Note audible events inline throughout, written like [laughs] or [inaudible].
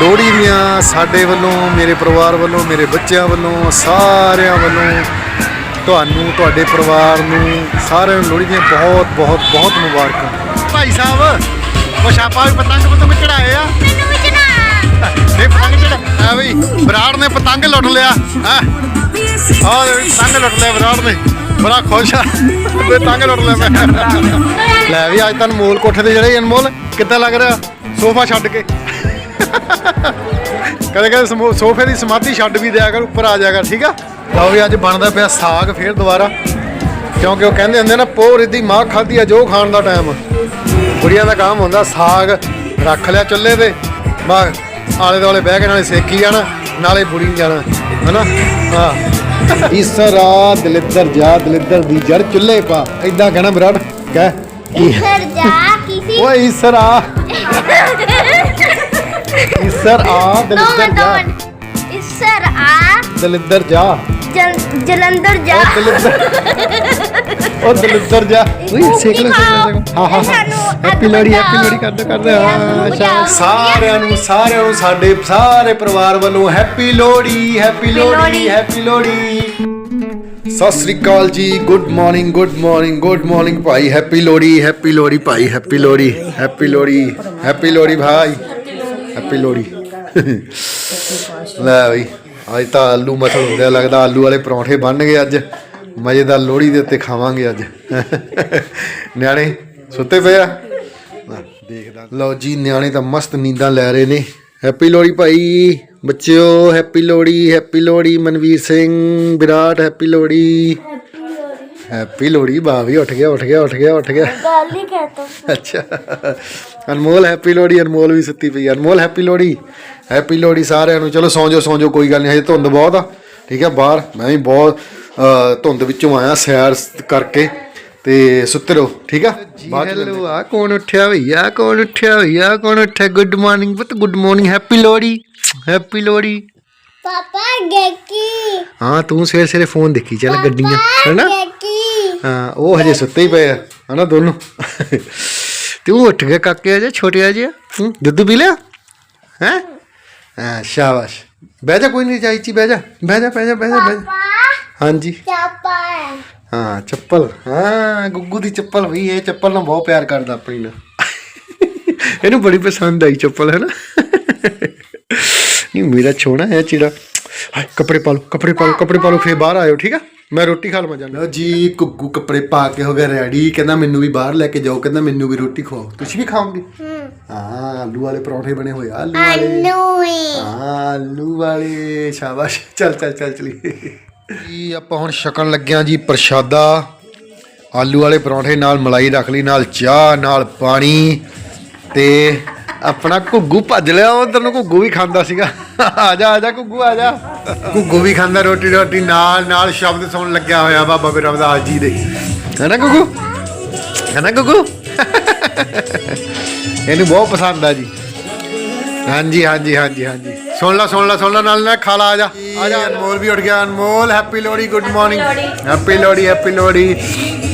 ਲੋਹੜੀ ਦੀਆਂ ਸਾਡੇ ਵੱਲੋਂ ਮੇਰੇ ਪਰਿਵਾਰ ਵੱਲੋਂ ਮੇਰੇ ਬੱਚਿਆਂ ਵੱਲੋਂ ਸਾਰਿਆਂ ਵੱਲੋਂ ਤੁਹਾਨੂੰ ਤੁਹਾਡੇ ਪਰਿਵਾਰ ਨੂੰ ਸਾਰਿਆਂ ਨੂੰ ਲੋਹੜੀ ਦੀਆਂ ਬਹੁਤ ਬਹੁਤ ਬਹੁਤ ਮੁਬਾਰਕਾਂ। ਭਾਈ ਸਾਹਿਬ ਉਹ ਛਾਪਾ ਵੀ ਪਤੰਗ ਪਤੰਗ ਚੜਾਏ ਆ। ਮੈਨੂੰ ਵੀ ਚੜਾ ਨਹੀਂ ਪਤੰਗ ਚੜਾ ਆ ਬਈ ਬਰਾੜ ਨੇ ਪਤੰਗ ਲੁੱਟ ਲਿਆ ਹਾਂ? ਆਹ ਦੇਖ, ਪਤੰਗ ਲੁੱਟ ਲਿਆ ਬਰਾੜ ਨੇ ਬੜਾ ਖੁਸ਼ ਆ ਤੇ ਪਤੰਗ ਲੁੱਟ ਲਿਆ ਮੈਂ। ਲੈ ਵੀ ਅੱਜ ਤੁਹਾਨੂੰ ਮੋਲ ਕੋਠੇ ਤੇ ਜਿਹੜੇ ਅਨਮੋਲ ਕਿੱਦਾਂ ਲੱਗ ਰਿਹਾ? ਸੋਫਾ ਛੱਡ ਕੇ। ਕਦੇ ਕਦੇ ਸੋਫੇ ਦੀ ਸਮਾਧੀ ਛੱਡ ਵੀ ਦਿਆ ਕਰ ਉੱਪਰ ਆ ਜਾ ਕਰ ਠੀਕ ਆ? ਲਓ ਵੀ ਅੱਜ ਬਣਦਾ ਪਿਆ ਸਾਗ ਫੇਰ ਦੁਬਾਰਾ। ਕਿਉਂਕਿ ਉਹ ਕਹਿੰਦੇ ਹੁੰਦੇ ਨਾ ਪੋਹ ਰਿੱਧੀ ਮਾਂ ਖਾਧੀ ਆ ਜੋ ਖਾਣ ਦਾ ਟਾਈਮ। ਕੁੜੀਆਂ ਦਾ ਕੰਮ ਹੁੰਦਾ ਸਾਗ ਰੱਖ ਲਿਆ ਚੁੱਲ੍ਹੇ ਤੇ ਬਾ ਆਲੇ ਦੁਆਲੇ ਬਹਿ ਕੇ ਨਾਲੇ ਸੇਕੀ ਜਾਣਾ ਨਾਲੇ ਬੁੜੀ ਜਾਣਾ ਹਨਾ? ਹਾਂ। ਇਸਰਾ ਦਲਿੱਦਰ ਜਾ ਦਲਿੱਦਰ ਦੀ ਜੜ ਚੁੱਲ੍ਹੇ ਪਾ ਐਦਾਂ ਕਹਿਣਾ ਵਿਰਾਟ ਕਹਿ। ਕੀ ਸਰ ਜਾ ਕਿਸੇ ਓਏ ਇਸਰਾ [laughs] ਇਸਰ ਆ ਦੋ ਦਲਿੱਦਰ ਮਿੰਟ ਦੋ ਜਾ ਮਿੰਟ ਇਸ ਸਰ ਆ ਦਲਿੱਦਰ ਜਾ ਜਲ- ਜਲੰਧਰ ਜਾ ਉਹ ਦਲਿੱਦਰ ਉਹ ਦਲਿੱਦਰ ਜਾ ਓਏ ਸੇਕ ਲੈ ਸੇਕ ਲੈ ਹਾਂ ਹਾਂ ਹੈਪੀ ਲੋਹੜੀ ਹੈਪੀ ਲੋਹੜੀ ਕਰਦੇ ਕਰਦੇ ਹਾਂ। ਸਾਰਿਆਂ ਨੂੰ ਸਾਰਿਆਂ ਨੂੰ ਸਾਡੇ ਸਾਰੇ ਪਰਿਵਾਰ ਵੱਲੋਂ happy Lohri happy Lohri Lohri. Happy Lohri ਸਤਿ ਸ੍ਰੀ ਅਕਾਲ ਜੀ। Good morning good morning good morning ਭਾਈ। ਹੈਪੀ ਲੋਹੜੀ ਹੈਪੀ ਲੋਹੜੀ ਭਾਈ। Happy Lohri happy Lohri happy Lohri ਭਾਈ। ਹੈਪੀ ਲੋਹੜੀ ਲੈ ਬਈ, ਅੱਜ ਤਾਂ ਆਲੂ ਮਸਲ ਹੁੰਦੇ ਲੱਗਦਾ ਆਲੂ ਵਾਲੇ ਪਰੌਂਠੇ ਬਣ ਗਏ ਅੱਜ। ਮਜ਼ੇਦਾਰ ਲੋਹੜੀ ਦੇ ਉੱਤੇ ਖਾਵਾਂਗੇ ਅੱਜ। ਨਿਆਣੇ, ਸੁੱਤੇ ਪਏ ਆ? ਦੇਖਦਾ। ਲਓ ਜੀ, ਨਿਆਣੇ ਤਾਂ ਮਸਤ ਨੀਂਦਾਂ ਲੈ ਰਹੇ ਨੇ। ਹੈਪੀ ਲੋਹੜੀ ਭਾਈ, ਬੱਚਿਓ, happy Lohri happy Lohri Manveer Singh, Virat, happy Lohri happy Lohri Bavi ਉੱਠ ਗਿਆ ਉੱਠ ਗਿਆ ਉੱਠ ਗਿਆ ਉੱਠ ਗਿਆ। ਗੱਲ ਹੀ ਕਹਤਾ ਅੱਛਾ। ਅਨਮੋਲ ਹੈਪੀ ਲੋਹੜੀ ਅਨਮੋਲ ਵੀ ਸੁੱਤੀ ਪਈ ਆ। ਅਨਮੋਲ ਹੈਪੀ ਲੋਹੜੀ ਹੈਪੀ ਲੋਹੜੀ ਸਾਰਿਆਂ ਨੂੰ। ਚਲੋ ਸੌਂ ਜਾਓ ਸੌਂ ਜਾਓ ਕੋਈ ਗੱਲ ਨਹੀਂ ਹਜੇ ਧੁੰਦ ਬਹੁਤ ਆ ਠੀਕ ਹੈ ਬਾਹਰ। ਮੈਂ ਵੀ ਬਹੁਤ ਅਹ, ਧੁੰਦ ਵਿੱਚੋਂ ਆਇਆ ਸੈਰ ਸ- ਕਰਕੇ ਤੇ ਸੁੱਤੇ ਰਹੋ ਠੀਕ ਆ? ਹੈਲੋ ਆ ਕੌਣ ਉੱਠਿਆ ਭਈਆ ਕੌਣ ਉੱਠਿਆ ਭਈਆ ਕੌਣ ਉੱਠਿਆ? ਗੁੱਡ ਮਾਰਨਿੰਗ ਪੁੱਤ good morning happy Lohri happy Lohri. ਪਾਪਾ ਗੇਕੀ। ਹਾਂ ਤੂੰ ਸਵੇਰੇ ਸਵੇਰੇ ਫੋਨ ਦੇਖੀ ਚੱਲ ਗੱਡੀਆਂ ਹੈਨਾ? ਗੇਕੀ। ਹਾਂ ਉਹ ਹਜੇ ਸੁੱਤੇ ਹੀ ਪਏ ਆ। ਹਨਾ ਦੋਨੋਂ? ਤੂੰ ਉੱਠ ਗਿਆ ਕਾਕੇ ਅਜੇ ਛੋਟੇ ਅਜੇ ਹੂੰ ਦੁੱਧ ਪੀ ਲਿਆ? ਹੈ? ਹਾਂ ਸ਼ਾਬਾਸ਼। ਬਹਿ ਜਾ ਕੋਈ ਨਹੀਂ ਚਾਹੀਚੀ ਬਹਿ ਜਾ। ਬਹਿ ਜਾ ਬਹਿ ਜਾ ਬਹਿ ਜਾ ਬਹਿ ਜਾ। ਹਾਂਜੀ। ਚਾਪਾ ਹਾਂ ਚੱਪਲ। ਹਾਂ ਗੁੱਗੂ ਦੀ ਚੱਪਲ ਵੀ ਇਹ ਚੱਪਲ ਨਾਲ ਬਹੁਤ ਪਿਆਰ ਕਰਦਾ ਆਪਣੀ ਨਾਲ ਇਹਨੂੰ ਬੜੀ ਪਸੰਦ ਆਈ ਚੱਪਲ ਹੈ ਨਾ ਨਹੀਂ ਮੇਰਾ ਛੋਣਾ ਹੈ ਚਿੜਾ। ਹਾਏ ਕੱਪੜੇ ਪਾ ਲਓ ਕੱਪੜੇ ਪਾ ਲਓ ਕੱਪੜੇ ਪਾ ਲਓ ਫੇਰ ਬਾਹਰ ਆਇਓ ਠੀਕ ਆ? ਮੈਂ ਰੋਟੀ ਖਾ ਲਵਾਂ ਜਾਣਾ ਜੀ ਗੁੱਗੂ ਕੱਪੜੇ ਪਾ ਕੇ ਹੋ ਗਿਆ ਰੈਡੀ ਕਹਿੰਦਾ ਮੈਨੂੰ ਵੀ ਬਾਹਰ ਲੈ ਕੇ ਜਾਓ ਕਹਿੰਦਾ ਮੈਨੂੰ ਵੀ ਰੋਟੀ ਖਵਾਓ। ਤੁਸੀਂ ਵੀ ਖਾਓਗੇ? ਹਾਂ। ਆਲੂ ਵਾਲੇ ਪਰੌਂਠੇ ਬਣੇ ਹੋਏ ਆ, ਆਲੂ ਵਾਲੇ। ਹਾਂ ਆਲੂ ਵਾਲੇ ਸ਼ਾਬਾਸ਼। ਚੱਲ ਚੱਲ ਚੱਲ ਚਲੀ ਜੀ ਆਪਾਂ ਹੁਣ ਛਕਣ ਲੱਗਿਆਂ ਜੀ ਪ੍ਰਸ਼ਾਦਾ। ਆਲੂ ਵਾਲੇ ਪਰੌਂਠੇ ਨਾਲ ਮਲਾਈ ਰੱਖ ਲਈ ਨਾਲ ਚਾਹ ਨਾਲ ਪਾਣੀ ਤੇ ਆਪਣਾ ਘੁੱਗੂ ਭੱਜ ਲਿਆ ਉਧਰ ਨੂੰ ਘੁੱਗੂ ਵੀ ਖਾਂਦਾ ਸੀਗਾ। ਆ ਜਾ ਆ ਜਾ ਘੁੱਗੂ ਆ ਜਾ। ਘੁੱਗੂ ਵੀ ਖਾਂਦਾ ਰੋਟੀ ਰੋਟੀ ਨਾਲ ਨਾਲ ਸ਼ਬਦ ਸੁਣਨ ਲੱਗਿਆ ਹੋਇਆ ਬਾਬਾ ਗੁਰੂ ਰਵਿਦਾਸ ਜੀ ਦੇ। ਹੈ ਨਾ ਘੁੱਗੂ? ਹੈ ਨਾ ਘੁੱਗੂ? ਇਹਨੂੰ ਬਹੁਤ ਪਸੰਦ ਆ ਜੀ। ਹਾਂਜੀ ਹਾਂਜੀ ਹਾਂਜੀ ਹਾਂਜੀ। ਸੁਣ ਲਾ ਸੁਣ ਲਾ ਸੁਣ ਲਾ ਨਾਲ ਨਾਲ ਖਾ ਲਾ ਆ ਜਾ। ਆ ਜਾ ਅਨਮੋਲ ਵੀ ਉੱਠ ਗਿਆ। Anmol happy Lohri good morning happy Lohri. Happy Lohri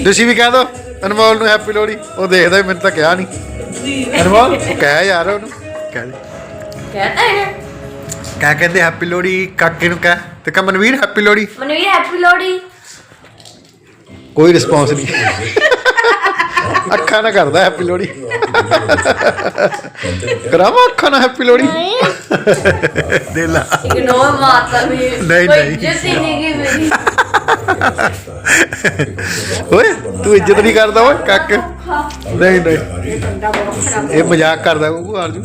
ਤੁਸੀਂ ਵੀ ਕਹਿ ਦੋ ਅਨਮੋਲ ਨੂੰ ਹੈਪੀ ਲੋਹੜੀ। ਉਹ ਦੇਖਦਾ ਮੈਨੂੰ ਤਾਂ ਕਿਹਾ ਨਹੀਂ ਅਰਮਾਨ ਉਹ ਕਹਿ ਯਾਰ ਉਹਨੂੰ। ਕਹਿ ਕਹਤਾ ਹੈ ਕਹਿ ਕਹਿੰਦੇ ਹੈਪੀ ਲੋਹੜੀ ਕਾਕੇ ਨੂੰ ਕਹਿ। ਤੇ ਕਹ ਮਨਵੀਰ ਹੈਪੀ ਲੋਹੜੀ। ਮਨਵੀਰ ਹੈਪੀ ਲੋਹੜੀ। ਕੋਈ ਰਿਸਪੌਂਸ ਨਹੀਂ। ਅੱਖਾਂ ਨਾਲ ਕਰਦਾ ਹੈਪੀ ਲੋਹੜੀ। ਕਰਾਵਾ ਅੱਖਾਂ ਨਾਲ ਹੈਪੀ ਲੋਹੜੀ? ਦੇ ਲਾ। ਇਗਨੋਰ ਮਾਰਦਾ ਵੀ। ਨਹੀਂ, ਕੋਈ ਨਹੀਂ। ਨਹੀਂ ਗੀ ਮੇਰੀ। ਓਏ ਤੂੰ ਇੱਜ਼ਤ ਨਹੀਂ ਕਰਦਾ ਓਏ ਕਾਕੇ। ਨਹੀਂ ਨਹੀਂ। ਇਹ ਮਜ਼ਾਕ ਕਰਦਾ ਉਹ ਅਰਜੂ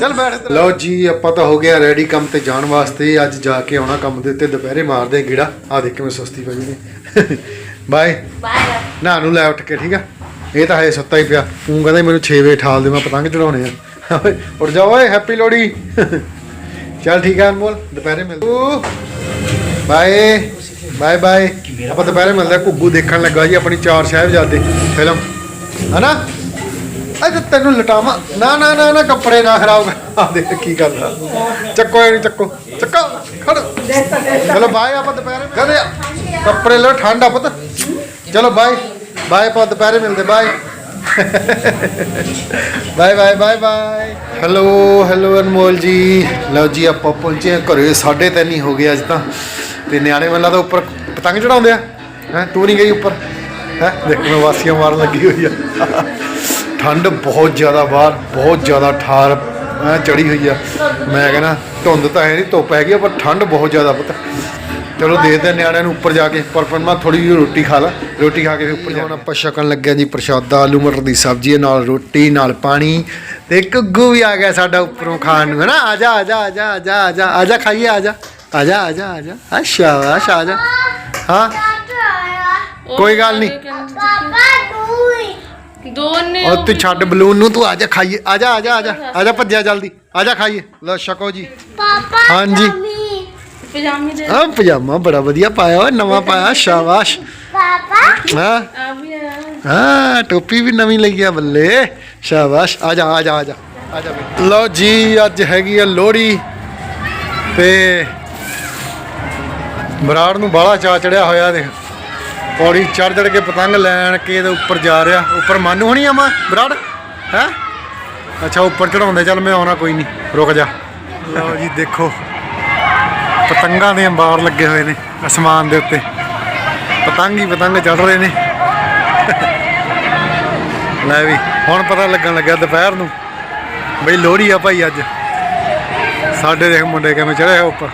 ਚੱਲ ਬੈਠ। ਲਓ ਜੀ ਆਪਾਂ ਤਾਂ ਹੋ ਗਿਆ ਰੈਡੀ ਕੰਮ ਤੇ ਜਾਣ ਵਾਸਤੇ। ਅੱਜ ਜਾ ਕੇ ਆਉਣਾ ਕੰਮ ਦੇ ਉੱਤੇ ਦੁਪਹਿਰੇ ਮਾਰਦੇ ਆ ਗੇੜਾ। ਆ ਦੇਖ ਕਿਵੇਂ ਸੁਸਤੀ ਪਈ ਨੇ ਬਾਏ। बाय ਨਾ ਨੂੰ ਲੈ ਉੱਠ ਕੇ ਠੀਕ ਆ? ਇਹ ਤਾਂ ਹਜੇ ਸੁੱਤਾ ਹੀ ਪਿਆ। ਤੂੰ ਕਹਿੰਦਾ ਮੈਨੂੰ 6 ਵਜੇ ਠਾਲ ਦੇ ਮੈਂ ਪਤੰਗ ਚੜਾਉਣੇ ਆ। ਓਏ ਉੱਠ ਜਾ ਓਏ ਹੈਪੀ ਲੋਹੜੀ। ਚੱਲ ਠੀਕ ਆ ਅਨਮੋਲ ਦੁਪਹਿਰੇ ਮਿਲਦੇ ਬਾਏ। Bye bye. ਆਪਾਂ ਦੁਪਹਿਰੇ ਮਿਲਦੇ ਘੁੱਗੂ ਦੇਖਣ ਲੱਗਾ ਜੀ ਆਪਣੀ ਚਾਰ ਸਾਹਿਬਜ਼ਾਦੇ ਫਿਲਮ। ਹਨਾ? ਅੱਜ ਤੈਨੂੰ ਲਟਾਵਾਂ। ਨਾ ਨਾ ਨਾ ਨਾ, ਕੱਪੜੇ ਨਾ ਖਰਾਬ ਕਰ। ਆ ਦੇਖ ਕੀ ਕਰਦਾ ਚੱਕੋ ਇਹਨੂੰ ਚੱਕੋ। ਚੱਕੋ, ਖੜ। ਚਲੋ ਬਾਏ, ਆਪਾਂ ਦੁਪਹਿਰੇ ਮਿਲਦੇ ਕੱਪੜੇ ਲੋ, ਠੰਡ ਆ ਪੁੱਤ। ਚਲੋ ਬਾਏ। ਬਾਏ, ਆਪਾਂ ਦੁਪਹਿਰੇ ਮਿਲਦੇ bye. Bye bye bye bye. Hello hello Anmol ji. ਲਓ ਜੀ, ਆਪਾਂ ਪਹੁੰਚੇ ਹਾਂ ਘਰੇ। ਸਾਢੇ ਤਿੰਨ ਹੀ ਹੋ ਗਏ ਅੱਜ ਤਾਂ। ਤੇ ਨਿਆਣੇ ਮੈਨੂੰ ਲੱਗਦਾ ਉੱਪਰ ਪਤੰਗ ਚੜਾਉਂਦੇ ਆ? ਹੈ? ਤੂੰ ਨਹੀਂ ਗਈ ਉੱਪਰ? ਹੈ? ਦੇਖ ਵਾਸੀਆਂ ਮਾਰਨ ਲੱਗੀ ਹੋਈ ਆ। ਠੰਡ ਬਹੁਤ ਜ਼ਿਆਦਾ ਬਾਹਰ ਬਹੁਤ ਜ਼ਿਆਦਾ ਠਾਰ ਐ ਚੜੀ ਹੋਈ ਆ। ਮੈਂ ਕਹਿੰਦਾ ਧੁੰਦ ਤਾਂ ਹੈ ਨਹੀਂ ਧੁੱਪ ਹੈਗੀ ਆ, ਪਰ ਠੰਡ ਬਹੁਤ ਜ਼ਿਆਦਾ ਪਤਾ। ਚਲੋ ਦੇਖਦੇ ਨਿਆਣਿਆਂ ਨੂੰ ਉੱਪਰ ਜਾ ਕੇ। ਪਰ ਫਿਰ ਮੈਂ ਥੋੜੀ ਜਿਹੀ ਰੋਟੀ ਖਾ ਲਾ। ਰੋਟੀ ਖਾ ਕੇ ਫਿਰ ਉੱਪਰ ਜਾਣਾ। ਆਪਾਂ ਛਕਣ ਲੱਗਿਆ ਜੀ ਪ੍ਰਸ਼ਾਦਾ ਆਲੂ ਮਟਰ ਦੀ ਸਬਜ਼ੀ ਨਾਲ ਰੋਟੀ ਨਾਲ ਪਾਣੀ। ਤੇ ਗੁੱਗੂ ਵੀ ਆ ਗਿਆ ਸਾਡਾ ਉੱਪਰੋਂ ਖਾਣ ਨੂੰ। ਹੈ ਨਾ ਆ ਜਾ ਆ ਜਾ ਆ ਜਾ ਆ ਜਾ ਆ ਜਾ ਖਾਈਏ ਆ ਜਾ। ਆ ਜਾ ਆ ਜਾ ਆ ਜਾ ਆ ਸ਼ਾਬਾਸ਼। ਆ ਜਾ ਹਾਂ। ਕੋਈ ਗੱਲ ਨਹੀਂ। ਦੋਨੇ ਉਹ ਤੂੰ ਛੱਡ ਬਲੂਨ ਨੂੰ ਤੂੰ ਆ ਜਾ ਖਾਈਏ। ਆ ਜਾ ਆ ਜਾ ਆ ਜਾ ਆ ਜਾ ਭੱਜਿਆ ਜਲਦੀ। ਆ ਜਾ ਖਾਈਏ। ਲਓ ਛਕੋ ਜੀ। ਪਾਪਾ ਹਾਂਜੀ। ਪਜਾਮੀ ਦੇ ਆ ਪਜਾਮਾ ਬੜਾ ਵਧੀਆ ਪਾਇਆ ਓਏ ਨਵਾਂ ਪਾਇਆ ਸ਼ਾਬਾਸ਼। ਪਾਪਾ। ਹਾਂ। ਆ ਵੀ ਆ ਹਾਂ ਟੋਪੀ ਵੀ ਨਵੀਂ ਲਈ ਆ ਬੱਲੇ। ਸ਼ਾਬਾਸ਼। ਆ ਜਾ ਆ ਜਾ ਆ ਜਾ ਆ ਜਾ। ਲਓ ਜੀ ਅੱਜ ਹੈਗੀ ਆ ਲੋਹੜੀ ਤੇ ਬਰਾੜ ਨੂੰ ਬਾਹਲਾ ਚਾ ਚੜਿਆ ਹੋਇਆ ਦੇਖ। ਪੌੜੀ ਚੜ ਚੜ ਕੇ ਪਤੰਗ ਲੈਣ ਕੇ ਇਹਦੇ ਉੱਪਰ ਜਾ ਰਿਹਾ। ਉੱਪਰ ਮਾਨੂ ਹੋਣੀ ਆ ਮਾ, ਬਰਾੜ? ਹੈ? ਅੱਛਾ, ਉੱਪਰ ਚੜਾਉਂਦੇ ਚੱਲ ਮੈਂ ਆਉਣਾ, ਕੋਈ ਨਹੀਂ। ਰੁਕ ਜਾ। ਲਓ ਜੀ, ਦੇਖੋ। ਪਤੰਗਾਂ ਦੇ ਅੰਬਾਰ ਲੱਗੇ ਹੋਏ ਨੇ, ਅਸਮਾਨ ਦੇ ਉੱਤੇ। ਪਤੰਗ ਹੀ ਪਤੰਗ ਚੜ ਰਹੇ ਨੇ। ਲੈ ਵੀ, ਹੁਣ ਪਤਾ ਲੱਗਣ ਲੱਗਿਆ ਦੁਪਹਿਰ ਨੂੰ। ਬਈ ਲੋਹੜੀ ਆ ਭਾਈ ਅੱਜ। ਸਾਡੇ ਦੇਖ ਮੁੰਡੇ ਕਿਵੇਂ ਚੜ੍ਹੇ ਉੱਪਰ।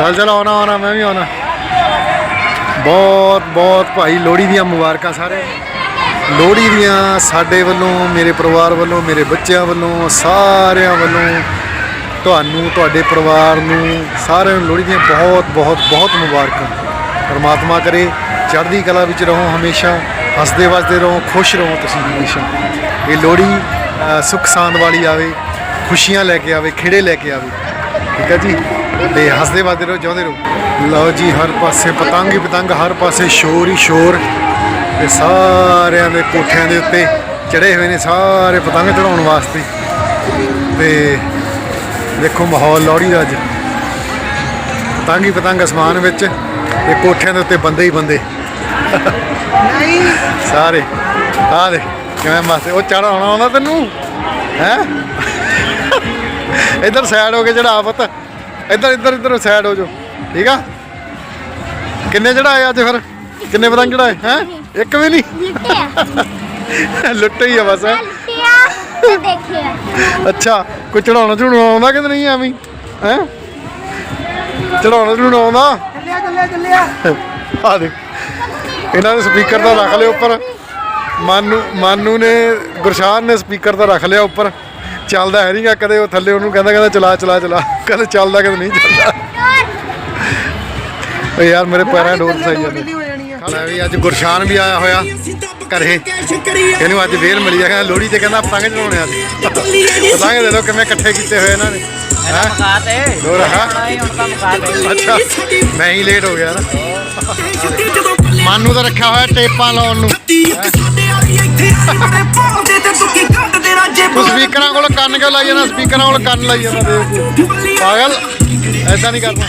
ਚੱਲ ਚੱਲ ਆਉਣਾ ਆਉਣਾ ਮੈਂ ਵੀ ਆਉਣਾ। ਬਹੁਤ ਬਹੁਤ ਭਾਈ ਲੋਹੜੀ ਦੀਆਂ ਮੁਬਾਰਕਾਂ ਸਾਰੇ। ਲੋਹੜੀ ਦੀਆਂ ਸਾਡੇ ਵੱਲੋਂ ਮੇਰੇ ਪਰਿਵਾਰ ਵੱਲੋਂ ਮੇਰੇ ਬੱਚਿਆਂ ਵੱਲੋਂ ਸਾਰਿਆਂ ਵੱਲੋਂ ਤੁਹਾਨੂੰ ਤੁਹਾਡੇ ਪਰਿਵਾਰ ਨੂੰ ਸਾਰਿਆਂ ਨੂੰ ਲੋਹੜੀ ਦੀਆਂ ਬਹੁਤ ਬਹੁਤ ਬਹੁਤ ਮੁਬਾਰਕਾਂ। ਪਰਮਾਤਮਾ ਕਰੇ ਚੜ੍ਹਦੀ ਕਲਾ ਵਿੱਚ ਰਹੋ ਹਮੇਸ਼ਾ ਹੱਸਦੇ ਵਸਦੇ ਰਹੋ ਖੁਸ਼ ਰਹੋ ਤੁਸੀਂ ਹਮੇਸ਼ਾ। ਇਹ ਲੋਹੜੀ ਅ, ਸੁੱਖ ਸਾਂਦ ਵਾਲੀ ਆਵੇ ਖੁਸ਼ੀਆਂ ਲੈ ਕੇ ਆਵੇ ਖੇੜੇ ਲੈ ਕੇ ਆਵੇ। ਠੀਕ ਹੈ ਜੀ? ਤੇ ਹੱਸਦੇ ਵਸਦੇ ਰਹੋ, ਜਿਉਂਦੇ ਰਹੋ। ਲਓ ਜੀ, ਹਰ ਪਾਸੇ ਪਤੰਗ ਹੀ ਪਤੰਗ, ਹਰ ਪਾਸੇ ਸ਼ੋਰ ਹੀ ਸ਼ੋਰ। ਤੇ ਸਾਰਿਆਂ ਦੇ ਕੋਠਿਆਂ ਦੇ ਉੱਤੇ ਚੜੇ ਹੋਏ ਨੇ ਸਾਰੇ ਪਤੰਗ ਚੜਾਉਣ ਵਾਸਤੇ। ਤੇ ਦੇਖੋ ਮਾਹੌਲ ਲੋਹੜੀ ਦਾ ਅੱਜ। ਪਤੰਗ ਹੀ ਪਤੰਗ ਅਸਮਾਨ ਵਿੱਚ ਤੇ ਕੋਠਿਆਂ ਦੇ ਉੱਤੇ ਬੰਦੇ ਹੀ ਬੰਦੇ। ਸਾਰੇ। ਆ ਦੇ ਕਿਵੇਂ ਮਸਤ ਉਹ ਚੜ ਆਉਣਾ ਆਉਂਦਾ ਤੈਨੂੰ, ਹੈ? ਇਧਰ ਸਾਈਡ ਹੋ ਕੇ ਜਿਹੜਾ ਆਫ਼ਤ ਇੱਧਰ ਇੱਧਰ ਇੱਧਰ ਸਾਈਡ ਹੋ ਜਾਓ। ਠੀਕ ਆ? ਕਿੰਨੇ ਚੜਾਏ ਅੱਜ ਫਿਰ? ਕਿੰਨੇ ਪਤੰਗ ਚੜਾਏ? ਹੈ? ਇੱਕ ਵੀ ਨਹੀਂ? ਲਿੱਟਿਆ। ਲੁੱਟੇ ਹੀ ਆ ਬਸ। ਲਿੱਟਿਆ ਤੇ ਦੇਖਿਆ। ਅੱਛਾ ਕੋਈ ਚੜਾਉਣਾ ਚੜਾਉਣਾ ਆਉਂਦਾ ਕਿ ਨਹੀਂ ਐਵੇਂ? ਹੈ? ਚੜਾਉਣਾ ਚੜਾਉਣਾ ਆਉਂਦਾ? ਚੱਲਿਆ ਚੱਲਿਆ ਚੱਲਿਆ। ਆ ਦੇ ਇਹਨਾਂ ਨੇ ਸਪੀਕਰ ਤਾਂ ਰੱਖ ਲਿਆ ਉੱਪਰ। ਮਾਨੂ ਮਾਨੂ ਨੇ ਗੁਰਸ਼ਾਨ ਨੇ ਸਪੀਕਰ ਤਾਂ ਰੱਖ ਲਿਆ ਉੱਪਰ। ਚੱਲਦਾ ਹੈ ਨਹੀਂਗਾ ਕਦੇ ਉਹ ਥੱਲੇ ਉਹਨੂੰ ਕਹਿੰਦਾ ਕਹਿੰਦਾ ਚਲਾ ਚਲਾ ਚਲਾ। ਕਦੇ ਚੱਲਦਾ ਕਦੇ ਨਹੀਂ ਚੱਲਦਾ। ਓ ਯਾਰ ਮੇਰੇ ਪੈਰਾਂ ਡੋਰ ਫਸਾਈ ਜਾਂਦੇ। ਲੈ ਵੀ ਅੱਜ ਗੁਰਸ਼ਾਨ ਵੀ ਆਇਆ ਹੋਇਆ ਘਰੇ। ਇਹਨੂੰ ਅੱਜ ਵੇਲ ਮਿਲੀ ਆ ਕਹਿੰਦਾ ਲੋਹੜੀ ਤੇ ਕਹਿੰਦਾ ਪਤੰਗ ਚੜਾਉਣੇ ਆ ਸੀ ਪਤੰਗ ਦੇ ਲੋ ਕਿਵੇਂ ਇਕੱਠੇ ਕੀਤੇ ਹੋਏ ਇਹਨਾਂ ਨੇ। ਹੈ? ਹਾਂ? ਅੱਛਾ ਮੈਂ ਹੀ ਲੇਟ ਹੋ ਗਿਆ ਨਾ। ਮਾਨੂ ਤਾਂ ਰੱਖਿਆ ਹੋਇਆ ਟੇਪਾਂ ਲਾਉਣ ਨੂੰ। ਤੂੰ ਸਪੀਕਰਾਂ ਕੋਲ ਕੰਨ ਕਿਉਂ ਲਾਈ ਜਾਂਦਾ? ਸਪੀਕਰਾਂ ਕੋਲ ਕੰਨ ਲਾਈ ਜਾਂਦਾ ਬੇਵਕੂਫ ਪਾਗਲ ਐਦਾਂ ਨਹੀਂ ਕਰਨਾ।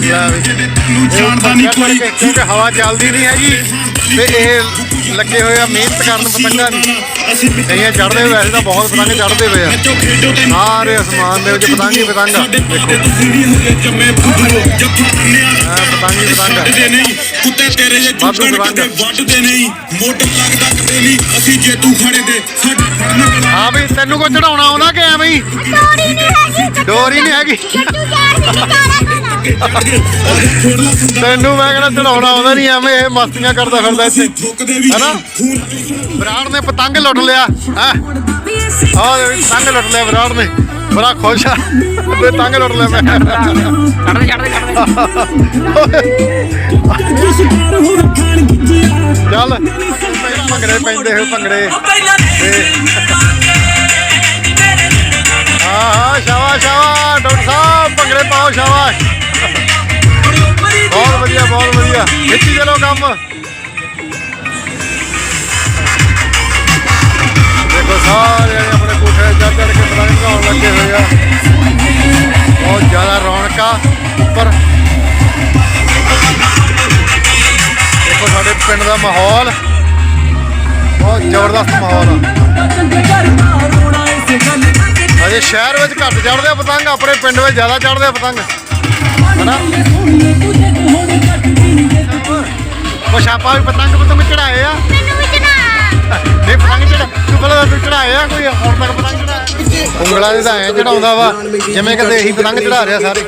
ਲੈ ਵੀ। ਜਾਣਦਾ ਨਹੀਂ ਕੋਈ। ਕਿਉਂਕਿ ਹਵਾ ਚੱਲਦੀ ਨਹੀਂ ਹੈਗੀ ਤੇ ਇਹ ਲੱਗੇ ਹੋਏ ਆ ਮਿਹਨਤ ਕਰਨ ਪਤੰਗਾਂ ਦੀ। ਕਈਆਂ ਚੜਦੇ ਹੋਏ ਵੈਸੇ ਤਾਂ ਬਹੁਤ ਪਤੰਗ ਚੜਦੇ ਹੋਏ ਆ। ਸਾਰੇ ਅਸਮਾਨ ਦੇ ਵਿੱਚ ਪਤੰਗ ਹੀ ਪਤੰਗ ਆ। ਹਾਂ ਪਤੰਗ ਹੀ ਪਤੰਗ ਕੁੱਤੇ ਤੇਰੇ ਜੇ ਵਾਧੂ ਕਦੇ ਵੱਢਦੇ ਨਹੀਂ ਮੋਟਰ ਲੱਗਦਾ ਕਦੇ ਨਹੀਂ ਅਸੀਂ ਜੇ ਤੂੰ ਖੜੇ ਦੇ ਸਾਡੇ ਫੜਨ ਹਾਂ ਬਈ, ਤੈਨੂੰ ਕੋ ਚੜਾਉਣਾ ਆਉਂਦਾ ਕਿ ਐਵੇਂ ਹੀ? ਡੋਰੀ ਨਹੀਂ ਹੈਗੀ। ਡੋਰ ਨਹੀਂ ਹੈਗੀ ਤੈਨੂੰ ਮੈਂ ਕਹਿੰਦਾ ਚੜਾਉਣਾ ਆਉਂਦਾ ਨਹੀਂ, ਐਵੇਂ ਇਹ ਮਸਤੀਆਂ ਕਰਦਾ ਫਿਰਦਾ ਇੱਥੇ। ਹੈਨਾ? ਖੂਨ ਨੇ ਪਤੰਗ ਲੁੱਟ ਲਿਆ ਹੈ? ਆਹ ਦੇਖ, ਪਤੰਗ ਲੁੱਟ ਲਿਆ ਵਿਰਾਟ ਨੇ। ਬੜਾ ਖੁਸ਼ ਆ। ਤੇ ਪਤੰਗ ਲੁੱਟ ਲਿਆ ਮੈਂ। ਚੜਦੇ ਚੜਦੇ ਚੜਦੇ ਸ਼ਿਕਾਰ ਚੱਲ। ਭੰਗੜੇ ਪੈਂਦੇ ਹੋਏ ਭੰਗੜੇ। ਤੇ ਹਾਂ ਹਾਂ ਡਾਕਟਰ ਸਾਹਿਬ ਭੰਗੜੇ ਪਾਓ ਸ਼ਾਵਾ ਬਹੁਤ ਵਧੀਆ ਬਹੁਤ ਵਧੀਆ। ਖਿੱਚੀ ਚਲੋ ਕੰਮ। ਸਾਰੇ ਜਣੇ ਆਪਣੇ ਕੋਠੇ ਚੜ੍ਹ ਕੇ ਪਤੰਗ ਚੜਾਉਣ ਲੱਗੇ ਹੋਏ ਆ। ਬਹੁਤ ਜ਼ਿਆਦਾ ਰੌਣਕਾਂ ਉੱਪਰ। ਦੇਖੋ ਸਾਡੇ ਪਿੰਡ ਦਾ ਮਾਹੌਲ। ਬਹੁਤ ਜ਼ਬਰਦਸਤ ਮਾਹੌਲ ਆ। ਅਜੇ ਸ਼ਹਿਰ ਵਿੱਚ ਘੱਟ ਚੜਦੇ ਆ ਪਤੰਗ ਆਪਣੇ ਪਿੰਡ ਵਿੱਚ ਜ਼ਿਆਦਾ ਚੜਦੇ ਆ ਪਤੰਗ। ਹਨਾ? ਉਹ ਛਾਪਾ ਵੀ ਪਤੰਗ ਪਤੰਗ ਚੜਾਏ ਆ। ਮੈਨੂੰ ਵੀ ਚੜਾ ਨਹੀਂ ਪਤੰਗ ਚੜਾ ਪਹਿਲਾਂ ਤੂੰ ਕੋਈ ਹੁਣ ਤੱਕ ਪਤੰਗ ਚੜਾਇਆ ਉਂਗਲਾਂ ਦੇ ਤਾਂ ਐ ਚੜਾਉਂਦਾ ਵਾ ਜਿਵੇਂ ਕਦੇ ਇਹੀ ਪਤੰਗ ਚੜਾ ਰਿਹਾ ਸਾਰੇ।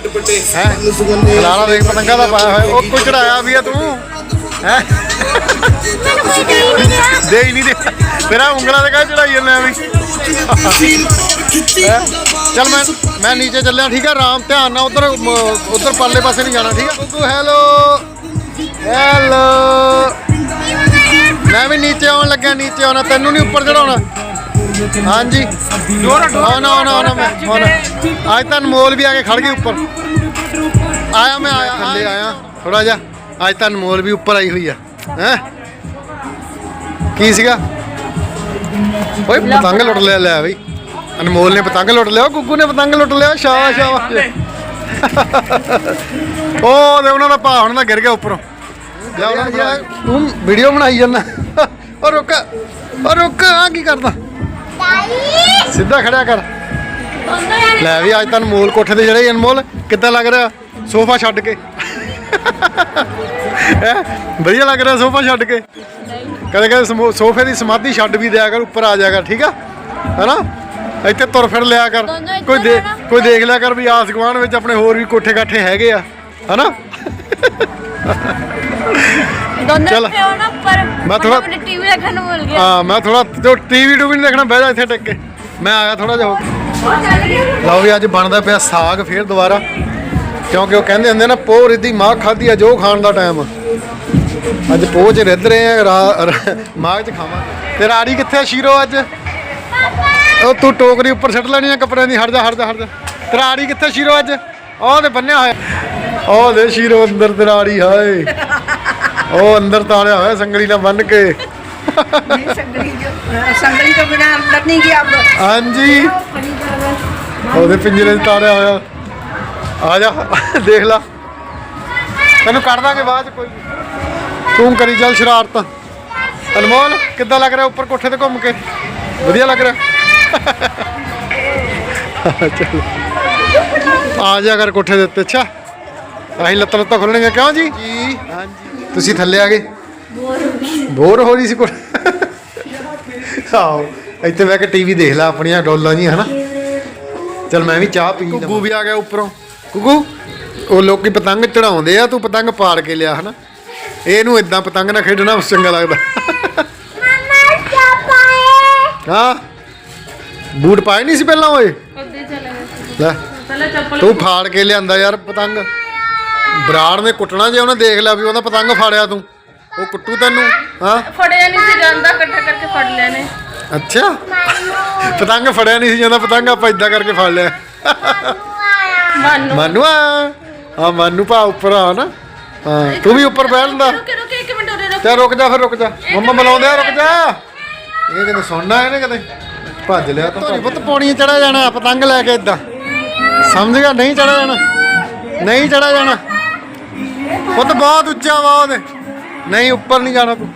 ਹੈ? ਖਲਾਰਾ ਦੇਖ ਪਤੰਗਾਂ ਦਾ ਪਾਇਆ ਹੋਇਆ ਉਹ ਕੋਈ ਚੜਾਇਆ ਵੀ ਆ ਤੂੰ? ਹੈ? ਮੈਨੂੰ ਕੋਈ ਦੇ। ਹੀ ਨਹੀਂ ਦੇ ਤੇਰਾ ਉਂਗਲਾਂ ਦੇ ਕਾ ਚੜਾਈ ਜੰਨੇ ਵੀ? ਚੱਲ ਮੈਂ ਮੈਂ ਨੀਚੇ ਚੱਲਿਆ ਠੀਕ ਆ? ਆਰਾਮ ਧਿਆਨ ਨਾਲ ਉਧਰ ਉਧਰ ਪਰਲੇ ਪਾਸੇ ਨਹੀਂ ਜਾਣਾ ਠੀਕ ਆ? ਹੈਲੋ ਹੈਲੋ ਮੈਂ ਵੀ ਨੀਚੇ ਆਉਣ ਲੱਗਿਆ ਨੀਚੇ ਆਉਣਾ ਤੈਨੂੰ ਨਹੀਂ ਉੱਪਰ ਚੜਾਉਣਾ। ਹਾਂਜੀ। ਆਉਣਾ ਆਉਣਾ ਆਉਣਾ ਮੈਂ ਆਉਣਾ। ਅੱਜ ਤਾਂ ਅਨਮੋਲ ਵੀ ਆ ਕੇ ਖੜ ਗਈ ਉੱਪਰ। ਆਇਆ ਮੈਂ ਆਇਆ ਥੱਲੇ ਆਇਆ। ਥੋੜਾ ਜਿਹਾ ਅੱਜ ਤਾਂ ਅਨਮੋਲ ਵੀ ਉੱਪਰ ਆਈ ਹੋਈ ਆ। ਹੈ? ਕੀ ਸੀਗਾ? ਓਏ ਪਤੰਗ ਲੁੱਟ ਲਿਆ ਲੈ ਬਈ। ਅਨਮੋਲ ਨੇ ਪਤੰਗ ਲੁੱਟ ਲਿਆ ਗੁੱਗੂ ਨੇ ਪਤੰਗ ਲੁੱਟ ਲਿਆ ਸ਼ਾਬਾਸ਼ ਸ਼ਾਬਾਸ਼। ਉਹ ਦੇ ਉਹਨਾਂ ਦਾ ਭਾ ਹੁਣ ਦਾ ਗਿਰ ਗਿਆ ਉੱਪਰੋਂ। ਉਹਨਾਂ ਨੂੰ। ਤੂੰ ਵੀਡੀਓ ਬਣਾਈ ਜਾਂਦਾ। ਉਹ ਰੁਕ ਉਹ ਰੁਕ ਆ ਕੀ ਕਰਦਾ? ਸਿੱਧਾ ਖੜਿਆ ਕਰ। ਲੈ ਵੀ ਅੱਜ ਤਾਂ ਅਨਮੋਲ ਕੋਠੇ ਤੇ ਚੜੇ ਅਨਮੋਲ। ਕਿੱਦਾਂ ਲੱਗ ਰਿਹਾ? ਸੋਫਾ ਛੱਡ ਕੇ। ਹੈਂ? ਵਧੀਆ ਲੱਗ ਰਿਹਾ ਸੋਫਾ ਛੱਡ ਕੇ। ਕਦੇ ਕਦੇ ਸਮੋ- ਸੋਫੇ ਦੀ ਸਮਾਧੀ ਛੱਡ ਵੀ ਦਿਆ ਕਰ ਉੱਪਰ ਆ ਜਾ ਕਰ ਠੀਕ ਆ? ਹੈਨਾ? ਇੱਥੇ ਤੁਰ ਫਿਰ ਲਿਆ ਕਰ। ਕੋਈ ਦੇ। ਕੋਈ ਦੇਖ ਲਿਆ ਕਰ ਵੀ ਆਸ ਗੁਆਂਢ ਵਿੱਚ ਆਪਣੇ ਹੋਰ ਵੀ ਕੋਠੇ ਕਾਠੇ ਹੈਗੇ ਆ। ਹੈਨਾ? ਦੋਨੋਂ ਚੱਲ। ਇੱਥੇ ਹੋਣਾ ਪਰ ਮੈਂ ਥੋੜਾ- ਟੀਵੀ ਦੇਖਣ ਨੂੰ ਮਿਲ ਗਿਆ। ਹਾਂ ਮੈਂ ਥੋੜਾ ਜੋ ਟੀਵੀ ਟੂਵੀ ਨਹੀਂ ਦੇਖਣਾ ਬਹਿ ਜਾ ਇੱਥੇ ਟਿਕ ਕੇ। ਮੈਂ ਆਇਆ ਥੋੜਾ ਜਿਹਾ ਹੋ ਕੇ ਲਓ ਵੀ ਅੱਜ ਬਣਦਾ ਪਿਆ ਸਾਗ ਫੇਰ ਦੁਬਾਰਾ। ਕਿਉਂਕਿ ਉਹ ਕਹਿੰਦੇ ਹੁੰਦੇ ਨਾ ਪੋਹ ਰਿੱਧੀ ਮਾਂ ਖਾਧੀ ਆ ਜੋ ਖਾਣ ਦਾ ਟਾਈਮ। ਅੱਜ ਪੋਹ ਚ ਰਿੱਧ ਰਹੇ ਆ ਰਾ- ਰਾ- ਮਾਘ ਚ ਖਾਵਾਂਗੇ ਤੇ ਰਾੜੀ ਕਿੱਥੇ ਆ ਸ਼ੀਰੋ ਅੱਜ? ਉਹ ਤੂੰ ਟੋਕਰੀ ਉੱਪਰ ਛੱਡ ਲੈਣੀ ਆ ਕੱਪੜਿਆਂ ਦੀ ਹਟ ਜਾ ਹਟ ਜਾ ਹਟ ਜਾ। ਤੇ ਰਾੜੀ ਕਿੱਥੇ ਸ਼ੀਰੋ ਅੱਜ? ਉਹ ਤੇ ਬੰਨਿਆ ਹੋਇਆ। ਉਹ ਦੇ ਸ਼ੀਰੋ ਅੰਦਰ ਤਰਾੜੀ ਹਾਏ। ਉਹ ਅੰਦਰ ਤਾਲਿਆ ਹੋਇਆ ਸੰਗਲੀ ਨਾਲ ਬੰਨ ਕੇ। ਸੰਗਲੀ ਤੋਂ ਬਿਨਾ ਅੰਦਰ ਨਹੀਂ ਗਿਆ ਹਾਂਜੀ। ਆ ਜਾ ਦੇਖ ਲਾ। ਤੈਨੂੰ ਕੱਢ ਦਾਂਗੇ ਬਾਅਦ ਕੋਈ ਤੂੰ ਕਰੀ ਚੱਲ ਸ਼ਰਾਰਤ। ਅਨਮੋਲ ਕਿੱਦਾਂ ਲੱਗ ਰਿਹਾ ਉੱਪਰ ਕੋਠੇ ਤੇ ਘੁੰਮ ਕੇ? ਵਧੀਆ ਲੱਗ ਰਿਹਾ? ਚਲ। ਆ ਜਾ ਕਰ ਕੋਠੇ ਦੇ ਉੱਤੇ ਅੱਛਾ। ਅਸੀਂ ਲੱਤਾਂ ਲੱਤਾਂ ਖੋਲਣਗੇ ਕਿਉਂ ਜੀ? ਜੀ। ਹਾਂਜੀ ਤੁਸੀਂ ਥੱਲੇ ਆ ਗਏ। ਬੋਰ ਹੋ ਰਹੀ ਸੀ ਕੋਠੇ ਆਓ ਇੱਥੇ ਬਹਿ ਕੇ ਟੀਵੀ ਦੇਖ ਲੈ ਆਪਣੀਆਂ ਡੋਲਾਂ ਜੀ ਹਨਾ? ਚਲ ਮੈਂ ਵੀ ਚਾਹ ਪੀ ਗੁੱਗੂ ਵੀ ਆ ਗਿਆ ਉੱਪਰੋਂ। ਗੁੱਗੂ ਉਹ ਲੋਕੀ ਪਤੰਗ ਚੜਾਉਂਦੇ ਆ ਤੂੰ ਪਤੰਗ ਪਾੜ ਕੇ ਲਿਆ ਹਨਾ? ਇਹਨੂੰ ਇਦਾਂ ਪਤੰਗ ਨਾਲ ਖੇਡਣਾ ਚੰਗਾ ਲੱਗਦਾ। ਮਮਾ ਹਾਂ? ਬੂਟ ਪਾਏ ਨਹੀਂ ਸੀ ਪਹਿਲਾਂ ਓਏ? ਉੱਦੇ ਚਲੇ ਗਏ ਲੈ ਪਹਿਲਾਂ ਚੱਪਲ ਤੂੰ ਫਾੜ ਕੇ ਲਿਆਂਦਾ ਯਾਰ ਪਤੰਗ। ਬਰਾੜ ਨੇ ਕੁੱਟਣਾ ਜੇ ਉਹਨੇ ਦੇਖ ਲਿਆ ਵੀ ਉਹਦਾ ਪਤੰਗ ਫਾੜਿਆ ਤੂੰ ਉਹ ਕੁੱਟੂ ਤੈਨੂੰ ਹਾਂ? ਫੜਿਆ ਨਹੀਂ ਸੀ ਜਾਂਦਾ ਇਕੱਠਾ ਕਰਕੇ ਫੜ ਲਿਆ ਨੇ। ਅੱਛਾ? ਪਤੰਗ ਫੜਿਆ ਨਹੀਂ ਸੀ ਜਾਂਦਾ ਪਤੰਗ ਆਪਾਂ ਇਦਾਂ ਕਰਕੇ ਫੜ ਲਿਆ। ਮਾਨੂ। ਮਾਨੂ ਆ? ਆ ਮਾਨੂ ਭਾ ਉੱਪਰ ਆ ਨਾ ਹਾਂ ਤੂੰ ਵੀ ਉੱਪਰ ਬਹਿ ਲੈਂਦਾ। ਰੁਕੇ ਰੁਕੇ ਇੱਕ ਮਿੰਟ ਉਰੇ ਰੁਕ। ਤੇ ਰੁਕ ਜਾ ਫਿਰ ਰੁਕ ਜਾ। ਮੰਮਾ ਬੁਲਾਉਂਦੇ ਆ ਰੁਕ ਜਾ। ਇਹ ਕਿਤੇ ਸੁਣਨਾ ਇਹਨੇ ਕਿਤੇ? ਭੱਜ ਲਿਆ ਤਾਂ ਭੱਜ ਪੁੱਤ ਪੌੜੀਆਂ ਚੜਾ ਜਾਣਾ ਪਤੰਗ ਲੈ ਕੇ ਇਦਾਂ ਸਮਝ ਗਿਆ ਨਹੀਂ ਚੜਾ ਜਾਣਾ। ਨਹੀਂ ਚੜਾ ਜਾਣਾ। ਪੁੱਤ ਬਹੁਤ ਉੱਚਾ ਵਾ ਉਹਦੇ। ਨਹੀਂ ਉੱਪਰ ਨਹੀਂ ਜਾਣਾ ਤੂੰ।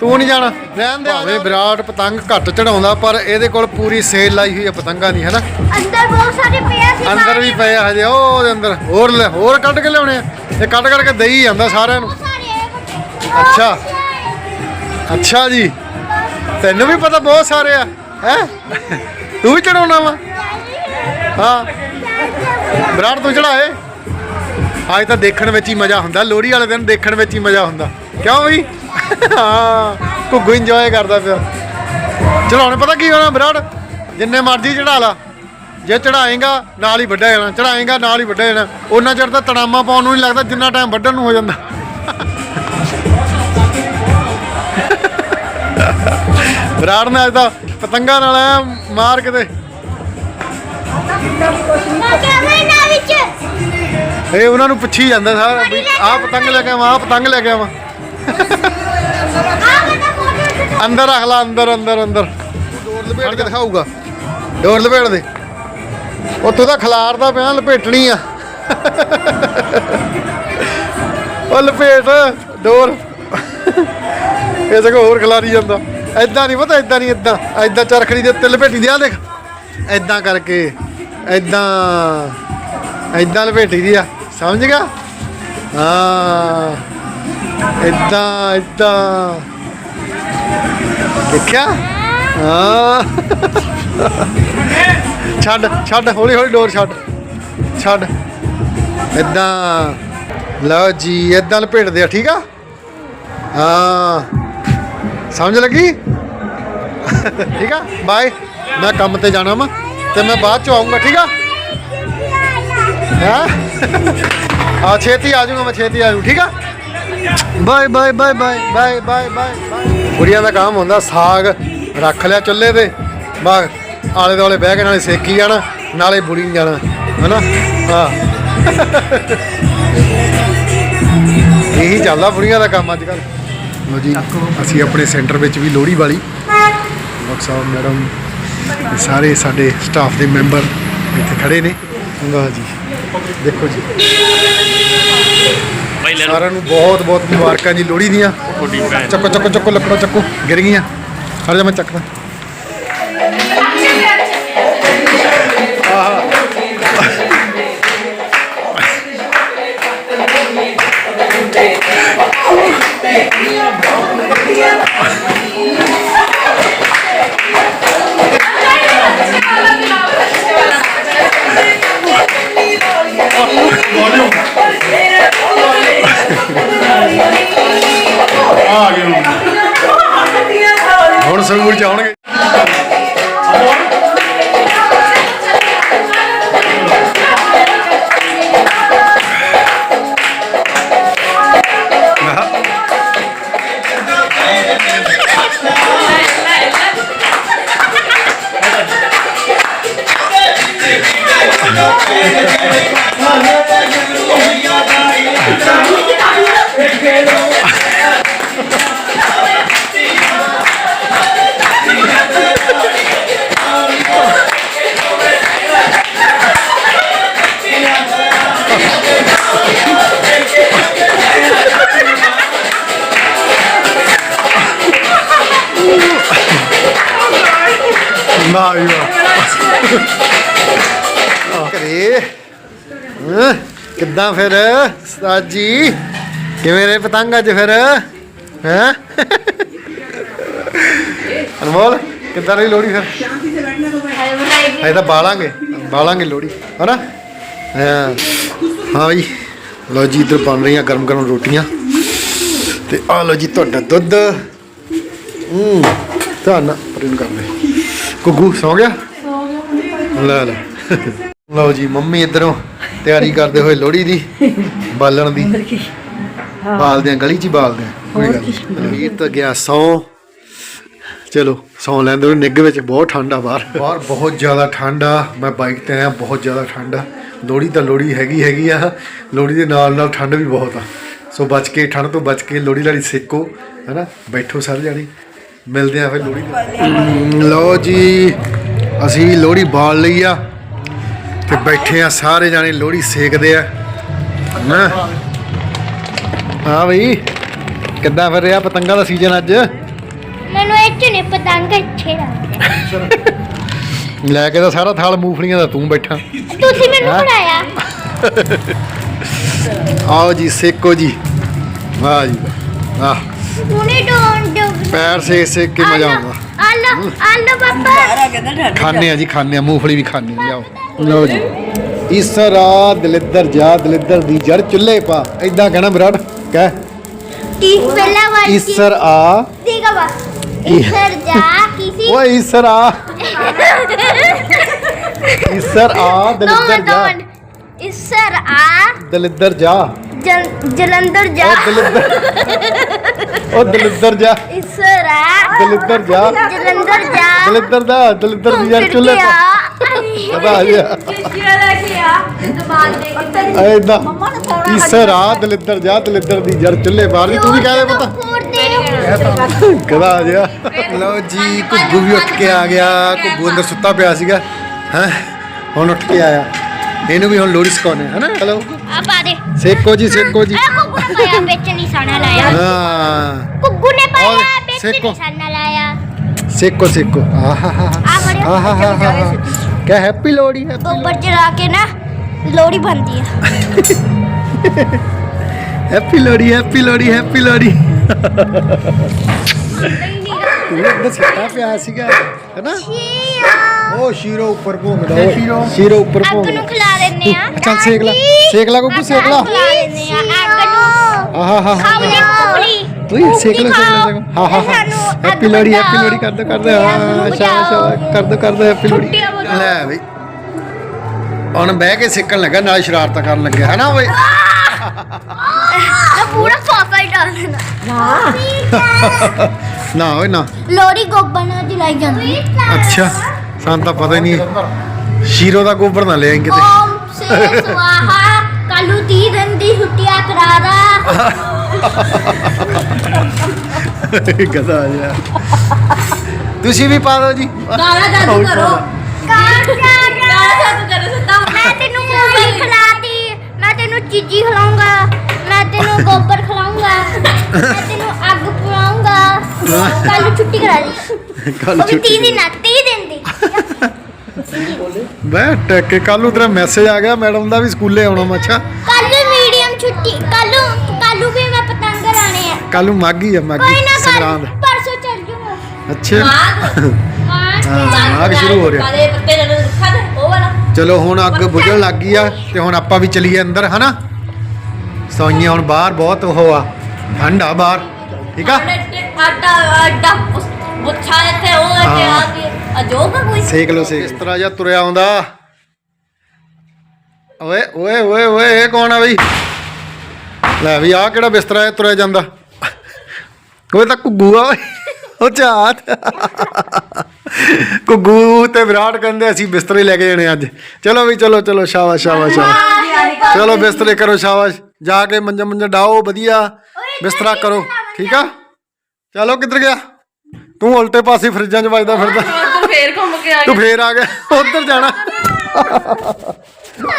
ਤੂੰ ਨਹੀਂ ਜਾਣਾ। ਰਹਿਣ ਦੇ ਭਾਵੇਂ ਵਿਰਾਟ ਪਤੰਗ ਘੱਟ ਚੜਾਉਂਦਾ ਪਰ ਇਹਦੇ ਕੋਲ ਪੂਰੀ ਸੇਲ ਲਾਈ ਹੋਈ ਹੈ ਪਤੰਗਾਂ ਦੀ ਹੈਨਾ? ਅੰਦਰ ਬਹੁਤ ਸਾਰੇ ਪਿਆ ਸੀ ਅੰਦਰ ਵੀ ਪਏ ਆ ਹਜੇ। ਉਹ ਉਹਦੇ ਅੰਦਰ। ਹੋਰ ਲੈ ਹੋਰ ਕੱਢ ਕੇ ਲਿਆਉਣੇ ਆ। ਇਹ ਕੱਢ ਕੱਢ ਕੇ ਦੇਈ ਜਾਂਦਾ ਸਾਰਿਆਂ ਨੂੰ। ਅੱਛਾ। ਅੱਛਾ ਜੀ। ਤੈਨੂੰ ਵੀ ਪਤਾ ਬਹੁਤ ਸਾਰੇ ਆ ਹੈ? ਤੂੰ ਵੀ ਚੜਾਉਣਾ ਵਾ? ਹਾਂ। ਵਿਰਾਟ ਤੂੰ ਚੜਾਏ ਅੱਜ ਤਾਂ ਦੇਖਣ ਵਿੱਚ ਹੀ ਮਜ਼ਾ ਹੁੰਦਾ, ਲੋਹੜੀ ਵਾਲੇ ਦਿਨ ਦੇਖਣ ਵਿੱਚ ਹੀ ਮਜ਼ਾ ਹੁੰਦਾ। ਕਿਉਂ ਬਈ? ਹਾਂ, ਘੁੱਗੂ ਇੰਜੋਏ ਕਰਦਾ ਪਿਆ। ਚੜਾਉਣੇ ਪਤਾ ਕੀ ਹੋਣਾ ਵਿਰਾਟ? ਜਿੰਨੇ ਮਰਜ਼ੀ ਚੜਾ ਲਾ। ਜੇ ਚੜਾਏਗਾ, ਨਾਲ ਹੀ ਵੱਡਾ ਜਾਣਾ। ਚੜਾਏਗਾ, ਨਾਲ ਹੀ ਵੱਡਾ ਜਾਣਾ। ਉਹਨਾਂ ਚਿਰ ਤਾਂ ਤੜਾਮਾ ਪਾਉਣ ਨੂੰ ਨਹੀਂ ਲੱਗਦਾ, ਜਿੰਨਾ ਟਾਈਮ ਵੱਢਣ ਨੂੰ ਹੋ ਜਾਂਦਾ। ਬਰਾੜ ਨੇ ਅੱਜ ਤਾਂ ਪਤੰਗਾਂ ਨਾਲ ਐਂ ਮਾਰ ਕਿਤੇ ਮੈਂ ਇਹ ਉਹਨਾਂ ਨੂੰ ਪੁੱਛੀ ਜਾਂਦਾ ਸਾਰਾ ਵੀ ਆਹ ਪਤੰਗ ਲੈ ਕੇ ਆਵਾਂ ਆਹ ਪਤੰਗ ਲੈ ਕੇ ਆਵਾਂ। ਅੰਦਰ ਰੱਖ ਲਾ ਅੰਦਰ ਅੰਦਰ ਅੰਦਰ। ਡੋਰ ਲਪੇਟ ਕੇ ਦਿਖਾਊਗਾ। ਡੋਰ ਲਪੇਟ ਦੇ। ਉਹ ਤੂੰ ਤਾਂ ਖਲਾਰਦਾ ਪਿਆ ਲਪੇਟਣੀ ਆ। ਉਹ ਲਪੇਟ ਡੋਰ। ਇਹ ਸਗੋਂ ਹੋਰ ਖਿਲਾਰੀ ਜਾਂਦਾ। ਐਦਾਂ ਨਹੀਂ ਪਤਾ ਐਦਾਂ ਨਹੀਂ ਐਦਾਂ ਐਦਾਂ ਚਰਖੜੀ ਦੇ ਉੱਤੇ ਲਪੇਟੀ ਦੀ ਆ ਦੇਖ। ਐਦਾਂ ਕਰਕੇ ਐਦਾਂ ਐਦਾਂ ਲਪੇਟੀ ਦੀ ਆ। ਸਮਝ ਗਿਆ? ਹਾਂ ਐਦਾਂ ਐਦਾਂ ਦੇਖਿਆ? ਹਾਂ। ਛੱਡ ਛੱਡ, ਹੌਲੀ ਹੌਲੀ ਡੋਰ ਛੱਡ। ਛੱਡ। ਐਦਾਂ ਲਓ ਜੀ ਐਦਾਂ ਲਪੇਟਦੇ ਆ, ਠੀਕ ਆ? ਹਾਂ। ਸਮਝ ਲੱਗੀ? ਠੀਕ ਆ? ਬਾਏ। ਮੈਂ ਕੰਮ ਤੇ ਜਾਣਾ ਵਾ ਤੇ ਮੈਂ ਬਾਅਦ ਚ ਆਉਂਗਾ ਠੀਕ ਆ? ਹਾਂ? ਆ ਛੇਤੀ ਆ ਜਾਊਗਾ ਮੈਂ, ਛੇਤੀ ਆ ਜਾਊ, ਠੀਕ ਆ? Bye bye bye bye bye bye bye ਕੁੜੀਆਂ ਦਾ ਕੰਮ ਹੁੰਦਾ ਸਾਗ ਰੱਖ ਲਿਆ ਚੁੱਲ੍ਹੇ ਤੇ, ਬਾ ਆਲੇ ਦੁਆਲੇ ਬਹਿ ਕੇ ਨਾਲੇ ਸੇਕੀ ਜਾਣਾ, ਨਾਲੇ ਬੁੜੀ ਨਹੀਂ ਜਾਣਾ, ਹੈਨਾ? ਹਾਂ। ਇਹੀ ਚੱਲਦਾ ਬੁੜੀਆਂ ਦਾ ਕੰਮ ਅੱਜ ਕੱਲ੍ਹ। ਲੋ ਜੀ, ਅਸੀਂ ਆਪਣੇ ਸੈਂਟਰ ਵਿੱਚ ਵੀ ਲੋਹੜੀ ਵਾਲੀ। ਡਾਕਟਰ ਸਾਹਿਬ, ਮੈਡਮ, ਸਾਰੇ ਸਾਡੇ ਸਟਾਫ ਦੇ ਮੈਂਬਰ ਇੱਥੇ ਖੜੇ ਨੇ। ਵਾਹ ਜੀ। ਦੇਖੋ ਜੀ। ਭਾਈ ਲੈ ਲਓ। ਸਾਰਿਆਂ ਨੂੰ ਬਹੁਤ ਬਹੁਤ ਮੁਬਾਰਕਾਂ ਜੀ ਲੋਹੜੀ ਦੀਆਂ। ਤੁਹਾਡੀ ਭੈਣ। ਚੱਕੋ ਚੱਕੋ ਚੱਕੋ ਲੱਕੜੋ ਚੱਕੋ ਗਿਰ ਗਈਆਂ। ਹਰ ਜਾ ਮੈਂ ਚੱਕਦਾ। ਆ ਗਏ ਹੁਣ। ਸੰਗੂਰ ਚ ਆਉਣਗੇ ਨਾ ਵੀ ਕਰੇ ਹਾਂ, ਕਿੱਦਾਂ ਫਿਰ ਉਸਤਾਦ ਜੀ ਕਿਵੇਂ ਰਹੇ ਪਤੰਗ ਅੱਜ ਫਿਰ? ਹੈ? ਅਨਮੋਲ ਕਿੱਦਾਂ ਰਹੀ ਲੋੜੀ ਫਿਰ? ਅਜੇ ਤਾਂ ਬਾਲਾਂਗੇ ਬਾਲਾਂਗੇ ਲੋੜੀ ਹਨਾ? ਹਾਂ। ਹਾਂ ਬਈ ਲੋ ਜੀ ਇੱਧਰ ਬਣ ਰਹੀਆਂ ਗਰਮ ਗਰਮ ਰੋਟੀਆਂ। ਤੇ ਆ ਲੋ ਜੀ ਤੁਹਾਡਾ ਦੁੱਧ। ਹੂੰ ਧੰਨ ਪਰਿੰਨ ਕਰ ਲੈ ਗੁੱਗੂ ਸੌ ਗਿਆ? ਲੈ ਲੈ। ਲਓ ਜੀ ਮੰਮੀ ਇਧਰੋਂ ਤਿਆਰੀ ਕਰਦੇ ਹੋਏ ਲੋਹੜੀ ਦੀ ਬਾਲਣ ਦੀ। ਬਾਲਦੇ ਆ ਗਲੀ 'ਚ ਬਾਲਦੇ ਆ। ਕੋਈ ਗੱਲ ਨੀ। ਬਲਵੀਰ ਤਾਂ ਗਿਆ ਸੌ। ਚਲੋ ਸੌ ਲੈਂਦੇ ਉਹ ਨਿੱਘ ਵਿੱਚ ਬਹੁਤ ਠੰਡ ਆ ਬਾਹਰ। ਬਾਹਰ ਬਹੁਤ ਜ਼ਿਆਦਾ ਠੰਡ ਆ। ਮੈਂ ਬਾਈਕ ਤੇ ਆਇਆ ਬਹੁਤ ਜ਼ਿਆਦਾ ਠੰਡ ਆ। ਲੋਹੜੀ ਤਾਂ ਲੋਹੜੀ ਹੈਗੀ ਹੈਗੀ ਆ। ਲੋਹੜੀ ਦੇ ਨਾਲ ਨਾਲ ਠੰਡ ਵੀ ਬਹੁਤ ਆ। ਸੋ ਬਚ ਕੇ ਠੰਡ ਤੋਂ ਬਚ ਕੇ ਲੋਹੜੀ ਲਾੜੀ ਸੇਕੋ ਹੈਨਾ? ਬੈਠੋ ਸਾਰੇ ਜਾਣੀ। ਮਿਲਦੇ ਆ ਫਿਰ ਲੋਹੜੀ ਤੇ। ਲਓ ਜੀ ਅਸੀਂ ਲੋਹੜੀ ਬਾਲ ਲਈ ਆ ਤੇ ਬੈਠੇ ਆ ਸਾਰੇ ਜਾਣੇ ਲੋਹੜੀ ਸੇਕਦੇ ਆ। ਨਾ ਹਾਂ ਬਈ ਕਿੱਦਾਂ ਫਿਰ ਰਿਹਾ ਪਤੰਗਾਂ ਦਾ ਸੀਜ਼ਨ ਅੱਜ? ਮੈਨੂੰ ਚ ਨਹੀਂ ਪਤੰਗ ਅੱਛੇ ਲੱਗਦੇ। ਲੈ ਕੇ ਤਾਂ ਸਾਰਾ ਥਾਲ ਮੂੰਗਫਲੀਆਂ ਦਾ ਤੂੰ ਬੈਠਾ। ਤੁਸੀਂ ਮੈਨੂੰ ਹੈਂ? ਪੜਾਇਆ ਆਓ ਜੀ ਸੇਕੋ ਜੀ। ਵਾਹ ਜੀ ਵਾਹ। ਹੁਣੇ ਡੋਂਟ ਡੋ ਪੈਰ ਸੇਕ ਸੇਕ ਕੇ ਮਜ਼ਾ ਆਉਂਦਾ। ਆਲੋ ਆਲੋ ਪਾਪਾ। ਸਾਰਾ ਕਹਿੰਦਾ ਠੰਡ ਖਾਣੇ ਆ ਜੀ ਖਾਣੇ ਆ ਮੂੰਗਫਲੀ ਵੀ ਖਾਣੇ ਆ ਲਿਆਓ। ਲਓ ਜੀ। ਈਸਰਾ ਦਲਿੱਦਰ ਜਾ ਦਲਿੱਦਰ ਦੀ ਜੜ ਚੁੱਲ੍ਹੇ ਪਾ। ਇਦਾਂ ਕਹਿਣਾ ਵਿਰਾਟ ਕਹਿ। ਕੀ ਪਹਿਲਾ ਵਾਰ ਆ ਠੀਕ ਆ ਬਾ। ਇਸਰ ਜਾ ਕਿਸੇ ਓਏ ਈਸਰ। ਆ ਦਲਿੱਦਰ ਜਾ। ਇਸਰ ਆ ਦਲਿੱਦਰ ਜਾ। ਜਲ- ਜਲੰਧਰ ਜਾ। ਦਲਿੱਦਰ। ਉਹ ਦਲਿੱਦਰ ਜਾ। ਇਸਰ ਆ। ਦਲਿੱਦਰ ਜਾ। ਜਲੰਧਰ ਜਾ। ਦਲਿੱਦਰ ਦਾ ਦਲਿੱਦਰ ਦੀ ਜੜ ਚੁੱਲ੍ਹੇ ਪਤਾ ਆ ਗਿਆ। ਐਦਾਂ ਈਸਰ ਆ। ਦਲਿੱਦਰ ਜਾ ਦਲਿੱਦਰ ਦੀ ਜੜ ਚੁੱਲ੍ਹੇ ਬਾਹਰ ਤੂੰ ਵੀ ਕਹਿ ਦੇ ਪਤਾ। ਕਦਾ ਆ ਗਿਆ ਲਓ ਜੀ ਘੁੱਗੂ ਵੀ ਉੱਠ ਕੇ ਆ ਗਿਆ। ਘੁੱਗੂ ਅੰਦਰ ਸੁੱਤਾ ਪਿਆ ਸੀਗਾ। ਹੈ? ਹੁਣ ਉੱਠ ਕੇ ਆਇਆ। ਇਹਨੂੰ ਵੀ ਹੁਣ ਲੋੜੀ ਸਿਕਾਉਣੇ ਹੈ ਨਾ ਚਲੋ ਆ ਪਾ ਦੇ। सेको जी सेको जी। [laughs] हाँ। सेको। सेको क्या हैप्पी लोहड़ी है गोबर जला के ना लोहड़ी बनती है। [laughs] Happy Lohri happy Lohri happy Lohri. [laughs] तुमने इतना सट्टा पे आ है ना? ਉਹ ਸ਼ੀਰੋ ਉੱਪਰ ਭੋਂਗਦਾ ਓਏ। ਸ਼ੀਰੋ। ਸ਼ੀਰੋ ਉੱਪਰ ਅੱਗ ਨੂੰ ਖਿਲਾ ਦਿੰਨੇ ਆ ਚੱਲ ਸੇਕ ਲੈ। ਸੇਕ ਲੈ ਕੋਈ ਸੇਕ ਲੈ। ਖਿਲਾ ਦਿੰਨੇ ਆ ਅੱਗ ਨੂੰ। ਆਹਾ ਹਾ ਹਾ ਸੇਕ ਲੈ ਸੇਕ ਲੈ ਸੇਕ। ਹਾ ਹਾ ਹਾ। ਹੈਪੀ ਲੋੜੀ ਹੈਪੀ ਲੋੜੀ ਕਰ ਹਾਂ ਸ਼ਾਬਾਸ਼ ਸ਼ਾਬਾਸ਼ ਕਰ ਦੋ ਕਰ ਦੋ ਲੈ ਬਈ ਹੁਣ ਬਹਿ ਕੇ ਸਿੱਕਣ ਲੱਗਾ ਨਾਲ ਸ਼ਰਾਰਤ ਕਰਨ ਲੱਗਿਆ ਹਨਾ ਓਏ? ਪੂਰਾ ਫਾਫਾ ਹੀ ਡਾਲ ਦੇਣਾ ਨਾ। ਓਏ ਨਾ। ਲੋਰੀ ਗੋਬਰ ਨਾਲ ਜਾਂਦੀ। ਅੱਛਾ। ਸਾਨੂੰ ਤਾਂ ਪਤਾ ਹੀ ਨਹੀਂ। ਸ਼ੀਰੋ ਦਾ ਗੋਬਰ ਨਾ ਲੈ ਆਈ ਕਿਤੇ। ਓਮ ਸੇ ਸਵਾਹਾ ਕਾਲੂ 30 ਦਿਨ ਦੀ ਛੁੱਟੀਆਂ ਕਰਾ ਦਾ। ਗਦਾ ਜਾ ਤੁਸੀਂ ਵੀ ਪਾ ਦਿਓ ਜੀ। ਗਾਣਾ ਜਾਦੂ ਕਰੋ। ਕਾਕਾ ਗਾਣਾ ਜਾਦੂ ਕਰੋ। ਸਿੱਧਾ ਮੈਂ ਤੈਨੂੰ ਮੂੰਗਫਲੀ ਖਿਲਾਤੀ ਮੈਂ ਤੈਨੂੰ ਚੀਜੀ ਖਿਲਾਉਂਗਾ ਮੈਂ ਤੈਨੂੰ ਗੋਬਰ ਖਿਲਾਉਂਗਾ ਮੈਂ ਤੈਨੂੰ ਅੱਗ ਪਵਾਉਂਗਾ ਕੱਲ ਛੁੱਟੀ ਕਰਾ ਦੀ। ਕੱਲ ਉਹ ਵੀ 30 ਛੁੱਟੀ ਦਿਨ ਆ 30 ਦਿਨ ਬੈ ਟੱਕੇ ਕੱਲ ਨੂੰ ਤੇਰਾ ਮੈਸੇਜ ਆ ਗਿਆ ਮੈਡਮ ਦਾ ਵੀ ਸਕੂਲੇ ਆਉਣਾ ਮੱਛਾ ਕੱਲ ਮੀਡੀਅਮ ਛੁੱਟੀ ਕੱਲ ਕੱਲ ਵੀ ਮੈਂ ਪਤੰਗ ਲਾਣੇ ਆ। ਕੱਲ ਨੂੰ ਮਾਗੀ ਆ ਮਾਗੀ ਕੋਈ ਨਾ ਸੰਗਰਾਂਦ। ਪਰਸੋਂ ਚੱਲ ਜੂਗਾ। ਅੱਛਾ। ਹਾਂ ਮਾਗ ਸ਼ੁਰੂ ਹੋ ਰਿਹਾ। ਕਾਲੇ ਪੱਤੇ ਜਦੋਂ ਰੁੱਖਾ ਦੇ ਉਹ ਵਾਲਾ। ਚਲੋ ਹੁਣ ਅੱਗ ਬੁਝਣ ਲੱਗ ਗਈ ਆ ਤੇ ਹੁਣ ਆਪਾਂ ਵੀ ਚਲੀਏ ਅੰਦਰ ਹਨਾ? ਸੌਈਏ ਹੁਣ ਬਾਹਰ ਬਹੁਤ ਉਹ ਆ। ਠੰਡ ਆ ਬਾਹਰ। ਠੀਕ ਆ? ਆਟਾ ਆਟਾ ਬੁੱਛਾ ਇੱਥੇ ਉਹ ਇੱਥੇ ਆ ਕੇ ਅਜੋਗਾ ਕੋਈ? ਸੇਕ ਲੋ ਸੇਕ ਇਸ ਤਰ੍ਹਾਂ ਜਿਹਾ ਤੁਰਿਆ ਆਉਂਦਾ? ਓਏ ਓਏ ਓਏ ਓਏ ਇਹ ਕੌਣ ਆ ਬਈ? ਲੈ ਵੀ ਆ ਕਿਹੜਾ ਬਿਸਤਰਾ ਹੈ ਤੁਰਿਆ ਜਾਂਦਾ? ਓਏ ਤਾਂ ਘੁੱਗੂ ਆ ਓਏ ਉਹ ਝਾਤ ਘੁੱਗੂ ਤੇ ਵਿਰਾਟ ਕਹਿੰਦੇ ਅਸੀਂ ਬਿਸਤਰੇ ਲੈ ਕੇ ਜਾਣੇ ਅੱਜ। ਚਲੋ ਵੀ ਚਲੋ ਚਲੋ ਸ਼ਾਬਾਸ਼ ਸ਼ਾਬਾਸ਼ ਸ਼ਾਬਾਸ਼। ਚਲੋ ਬਿਸਤਰੇ ਕਰੋ ਸ਼ਾਬਾਸ਼। ਜਾ ਕੇ ਮੰਜਾ ਮੰਜਾ ਡਾਓ ਵਧੀਆ। ਬਿਸਤਰਾ ਕਰੋ ਠੀਕ ਆ? ਚਲੋ ਕਿੱਧਰ ਗਿਆ? ਤੂੰ ਉਲਟੇ ਪਾਸੇ ਫਰਿੱਜਾਂ 'ਚ ਵੱਜਦਾ ਫਿਰਦਾ। ਕੇ ਆ ਤੂੰ ਫੇਰ ਆ ਗਿਆ ਉਧਰ ਜਾਣਾ।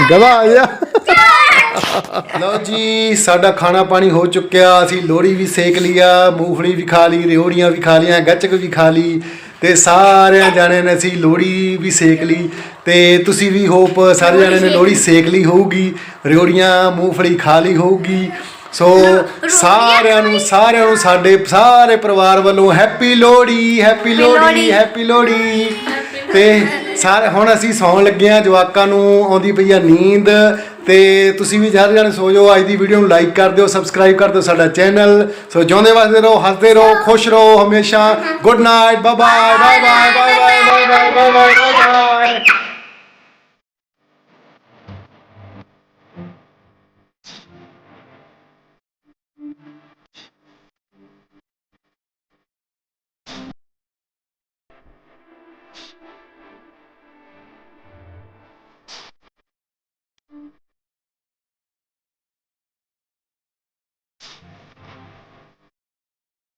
ਗਵਾ ਆ ਗਿਆ। ਲਓ ਜੀ ਸਾਡਾ ਖਾਣਾ ਪਾਣੀ ਹੋ ਚੁੱਕਿਆ ਅਸੀਂ ਲੋੜੀ ਵੀ ਸੇਕ ਲਿਆ ਮੂੰਗਫਲੀ ਵੀ ਖਾ ਲਈ ਰਿਓੜੀਆਂ ਵੀ ਖਾ ਲੀਆਂ ਗੱਚਕ ਵੀ ਖਾ ਲਈ ਤੇ ਸਾਰਿਆਂ ਜਾਣਿਆਂ ਨੇ ਅਸੀਂ ਲੋੜੀ ਵੀ ਸੇਕ ਲਈ ਤੇ ਤੁਸੀਂ ਵੀ ਹੋਪ ਸਾਰੇ ਜਾਣਿਆਂ ਨੇ ਲੋੜੀ ਸੇਕ ਲਈ ਹੋਊਗੀ ਰਿਓੜੀਆਂ ਮੂੰਗਫਲੀ ਖਾ ਲਈ ਹੋਊਗੀ। ਸੋ ਸਾਰਿਆਂ ਨੂੰ ਸਾਰਿਆਂ ਨੂੰ ਸਾਡੇ ਸਾਰੇ ਪਰਿਵਾਰ ਵੱਲੋਂ happy Lohri happy Lohri happy Lohri ਤੇ ਸਾਰੇ ਹੁਣ ਅਸੀਂ ਸੌਣ ਲੱਗੇ ਆ ਜਵਾਕਾਂ ਨੂੰ ਆਉਂਦੀ ਪਈ ਆ ਨੀਂਦ ਤੇ ਤੁਸੀਂ ਵੀ ਸਾਰੇ ਜਾਣੇ ਸੋ ਜਾਓ। ਅੱਜ ਦੀ ਵੀਡੀਓ ਨੂੰ ਲਾਈਕ ਕਰ ਦਿਓ ਸਬਸਕ੍ਰਾਈਬ ਕਰ ਦਿਓ ਸਾਡਾ ਚੈਨਲ ਸੋ ਜਿਉਂਦੇ ਵਸਦੇ ਰਹੋ, ਹੱਸਦੇ ਰਹੋ, ਖੁਸ਼ ਰਹੋ ਹਮੇਸ਼ਾ। Good night bye bye bye bye bye bye bye bye